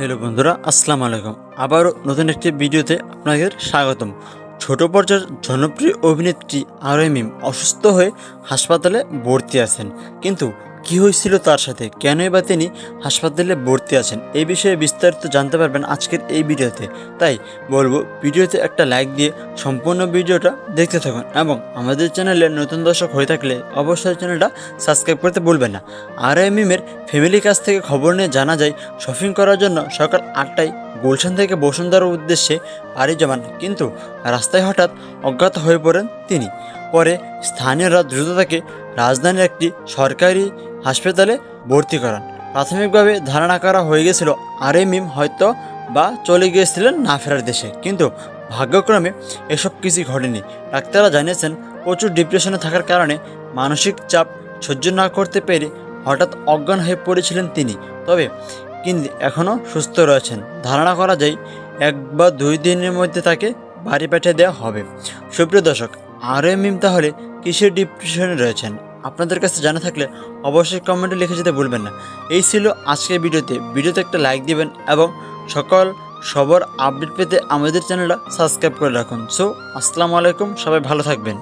Hello বন্ধুরা, আসসালামু আলাইকুম। আবারও নতুন একটি ভিডিওতে আপনাদের স্বাগতম। ছোট পর্যায়ের জনপ্রিয় অভিনেত্রী আর মিম অসুস্থ হয়ে হাসপাতালে ভর্তি আছেন। কিন্তু কি হয়েছিল তার সাথে? কেনই বা তিনি হাসপাতালে ভর্তি আছেন? এই বিষয়ে বিস্তারিত জানতে পারবেন আজকের এই ভিডিওতে। তাই বলব, ভিডিওতে একটা লাইক দিয়ে সম্পূর্ণ ভিডিওটা দেখতে থাকুন এবং আমাদের চ্যানেলে নতুন দর্শক হয়ে থাকলে অবশ্যই চ্যানেলটা সাবস্ক্রাইব করতে ভুলবেন না। আর মিমের ফ্যামিলির কাছ থেকে খবর নিয়ে জানা যায়, শপিং করার জন্য সকাল আটটায় গুলশান থেকে বসুন্ধরার উদ্দেশ্যে পাড়ি জমান। কিন্তু রাস্তায় হঠাৎ অজ্ঞাত হয়ে পড়েন তিনি। পরে স্থানীয়রা দ্রুত তাকে রাজধানীর একটি সরকারি হাসপাতালে ভর্তি করান। প্রাথমিকভাবে ধারণা করা হয়ে গেছিল, আর মিম হয়তো বা চলে গিয়েছিলেন না ফেরার দেশে। কিন্তু ভাগ্যক্রমে এসব কিছুই ঘটেনি। ডাক্তাররা জানিয়েছেন, প্রচুর ডিপ্রেশনে থাকার কারণে মানসিক চাপ সহ্য না করতে পেরে হঠাৎ অজ্ঞান হয়ে পড়েছিলেন তিনি। তবে কিন্তু এখনও সুস্থ রয়েছেন। ধারণা করা যায় এক বা দুই দিনের মধ্যে তাকে বাড়ি পাঠিয়ে দেওয়া হবে। সুপ্রিয় দর্শক, আর মিম তাহলে কিসের ডিপ্রেশনে রয়েছেন? আপনাদের কাছে জানা থাকলে অবশ্যই কমেন্টে লিখে যেতে ভুলবেন না। এই ছিল আজকের ভিডিওতে। ভিডিওতে একটা লাইক দিবেন এবং সকল সবার আপডেট পেতে আমাদের চ্যানেলটা সাবস্ক্রাইব করে রাখুন। সো আসসালামু আলাইকুম। সবাই ভালো থাকবেন।